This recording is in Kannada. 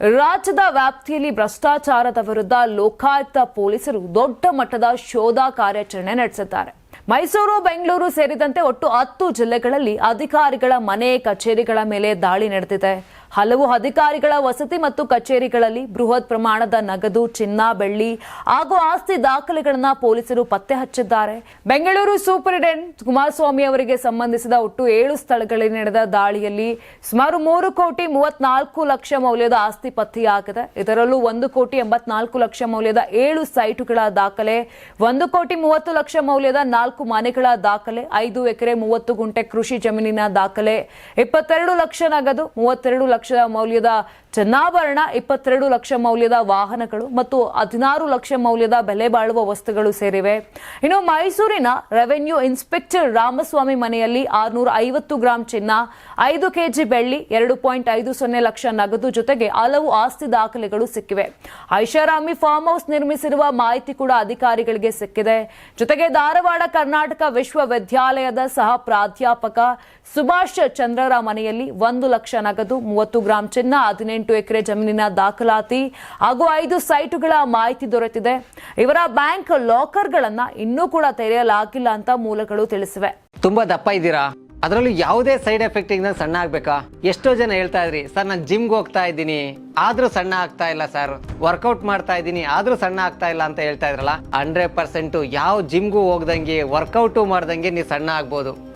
ರಾಜ್ಯದ ವ್ಯಾಪ್ತಿಯಲ್ಲಿ ಭ್ರಷ್ಟಾಚಾರದ ವಿರುದ್ಧ ಲೋಕಾಯುಕ್ತ ಪೊಲೀಸರು ದೊಡ್ಡ ಮಟ್ಟದ ಶೋಧ ಕಾರ್ಯಾಚರಣೆ ನಡೆಸಿದ್ದಾರೆ. ಮೈಸೂರು, ಬೆಂಗಳೂರು ಸೇರಿದಂತೆ ಒಟ್ಟು ಹತ್ತು ಜಿಲ್ಲೆಗಳಲ್ಲಿ ಅಧಿಕಾರಿಗಳ ಮನೆ, ಕಚೇರಿಗಳ ಮೇಲೆ ದಾಳಿ ನಡೆದಿದೆ. ಹಲವು ಅಧಿಕಾರಿಗಳ ವಸತಿ ಮತ್ತು ಕಚೇರಿಗಳಲ್ಲಿ ಬೃಹತ್ ಪ್ರಮಾಣದ ನಗದು, ಚಿನ್ನ, ಬೆಳ್ಳಿ ಹಾಗೂ ಆಸ್ತಿ ದಾಖಲೆಗಳನ್ನ ಪೊಲೀಸರು ಪತ್ತೆ ಹಚ್ಚಿದ್ದಾರೆ. ಬೆಂಗಳೂರು ಸೂಪರಿಂಟೆಂಡೆಂಟ್ ಕುಮಾರಸ್ವಾಮಿ ಅವರಿಗೆ ಸಂಬಂಧಿಸಿದ ಒಟ್ಟು ಏಳು ಸ್ಥಳಗಳಲ್ಲಿ ನಡೆದ ದಾಳಿಯಲ್ಲಿ ಸುಮಾರು ಮೂರು ಕೋಟಿ ಮೂವತ್ನಾಲ್ಕು ಲಕ್ಷ ಮೌಲ್ಯದ ಆಸ್ತಿ ಪತ್ತೆಯಾಗಿದೆ. ಇದರಲ್ಲೂ ಒಂದು ಕೋಟಿ ಎಂಬತ್ನಾಲ್ಕು ಲಕ್ಷ ಮೌಲ್ಯದ ಏಳು ಸೈಟುಗಳ ದಾಖಲೆ, ಒಂದು ಕೋಟಿ ಮೂವತ್ತು ಲಕ್ಷ ಮೌಲ್ಯದ ನಾಲ್ಕು ಮನೆಗಳ ದಾಖಲೆ, ಐದು ಎಕರೆ ಮೂವತ್ತು ಗುಂಟೆ ಕೃಷಿ ಜಮೀನಿನ ದಾಖಲೆ, ಇಪ್ಪತ್ತೆರಡು ಲಕ್ಷ ನಗದು, ಮೂವತ್ತೆರಡು ಲಕ್ಷ ಮೌಲ್ಯದ ಚಿನ್ನಾಭರಣ ಇಪ್ಪತ್ತೆರಡು ಲಕ್ಷ ಮೌಲ್ಯದ ವಾಹನಗಳು ಮತ್ತು ಹದಿನಾರು ಲಕ್ಷ ಮೌಲ್ಯದ ಬೆಲೆ ಬಾಳುವ ವಸ್ತುಗಳು ಸೇರಿವೆ. ಇನ್ನು ಮೈಸೂರಿನ ರೆವೆನ್ಯೂ ಇನ್ಸ್ಪೆಕ್ಟರ್ ರಾಮಸ್ವಾಮಿ ಮನೆಯಲ್ಲಿ ಆರುನೂರ ಐವತ್ತು ಗ್ರಾಂ ಚಿನ್ನ, ಐದು ಕೆಜಿ ಬೆಳ್ಳಿ, ಎರಡು ಪಾಯಿಂಟ್ ಐದು ಸೊನ್ನೆ ಲಕ್ಷ ನಗದು ಜೊತೆಗೆ ಹಲವು ಆಸ್ತಿ ದಾಖಲೆಗಳು ಸಿಕ್ಕಿವೆ. ಐಷಾರಾಮಿ ಫಾರ್ಮ್ ಹೌಸ್ ನಿರ್ಮಿಸಿರುವ ಮಾಹಿತಿ ಕೂಡ ಅಧಿಕಾರಿಗಳಿಗೆ ಸಿಕ್ಕಿದೆ. ಜೊತೆಗೆ ಧಾರವಾಡ, ಕರ್ನಾಟಕ ವಿಶ್ವವಿದ್ಯಾಲಯದ ಸಹ ಪ್ರಾಧ್ಯಾಪಕ ಸುಭಾಷ್ ಚಂದ್ರರ ಮನೆಯಲ್ಲಿ ಒಂದು ಲಕ್ಷ ನಗದು, ಮೂವತ್ತು ಗ್ರಾಂ ಚಿನ್ನ, ಹದಿನೆಂಟು ಎಕರೆ ಜಮೀನಿನ ದಾಖಲಾತಿ ಹಾಗೂ ಐದು ಸೈಟುಗಳ ಮಾಹಿತಿ ದೊರೆತಿದೆ. ಇವರ ಬ್ಯಾಂಕ್ ಲಾಕರ್ಗಳನ್ನ ಇನ್ನೂ ಕೂಡ ತೆರೆಯಲಾಗಿಲ್ಲ ಅಂತ ಮೂಲಗಳು ತಿಳಿಸಿವೆ. ತುಂಬಾ ದಪ್ಪ ಇದ್ದೀರಾ? ಅದರಲ್ಲೂ ಯಾವುದೇ ಸೈಡ್ ಎಫೆಕ್ಟ್ ಇಂದ ಸಣ್ಣ ಆಗ್ಬೇಕಾ? ಎಷ್ಟೋ ಜನ ಹೇಳ್ತಾ ಇದ್ರಿ, ಸರ್, ನಾನು ಜಿಮ್ಗೆ ಹೋಗ್ತಾ ಇದ್ದೀನಿ. ಆದ್ರೂ ಸಣ್ಣ ಆಗ್ತಾ ಇಲ್ಲ, ಸರ್. ವರ್ಕೌಟ್ ಮಾಡ್ತಾ ಇದ್ದೀನಿ, ಆದ್ರೂ ಸಣ್ಣ ಆಗ್ತಾ ಇಲ್ಲ ಅಂತ ಹೇಳ್ತಾ ಇದ್ರಲ್ಲ, ಹಂಡ್ರೆಡ್ ಪರ್ಸೆಂಟ್ ಯಾವ ಜಿಮ್ಗೂ ಹೋಗ್ದಂಗೆ, ವರ್ಕೌಟು ಮಾಡ್ದಂಗೆ ನೀವು ಸಣ್ಣ ಆಗ್ಬೋದು.